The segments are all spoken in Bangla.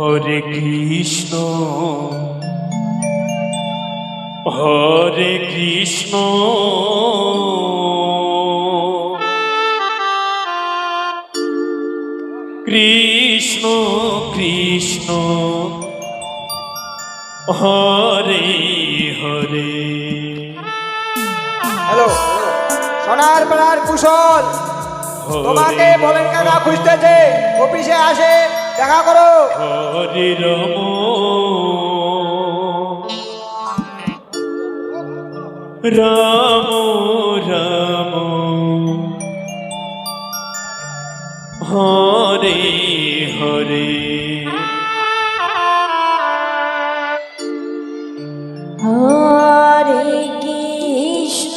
হরে কৃষ্ণ। হরে কৃষ্ণ। কৃষ্ণ কৃষ্ণ। হরে হরে। হ্যালো সোনার পাড়ার কুশল। তোমাকে বলেন কাকা খুঁজতেছে? অফিসে আসে। দেখা করো। হরে রম রাম রাম। হরে হরে। হরে কৃষ্ণ।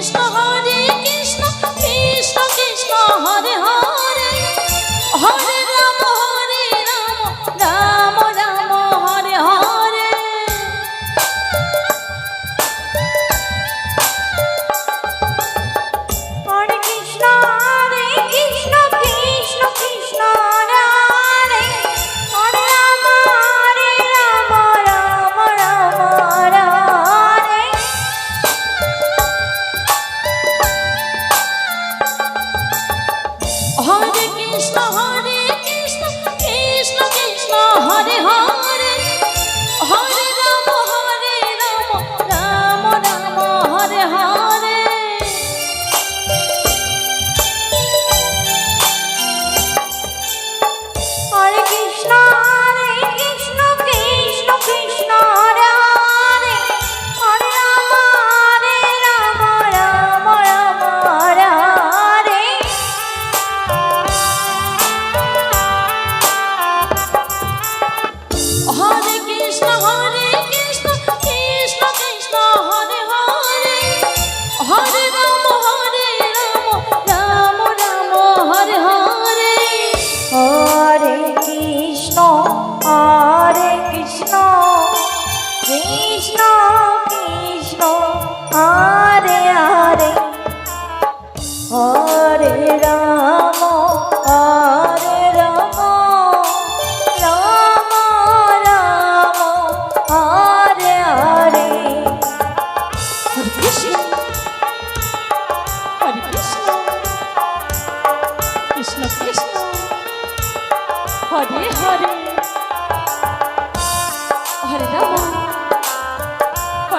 হরে কৃষ্ণ হরে কৃষ্ণ হরে কৃষ্ণ কৃষ্ণ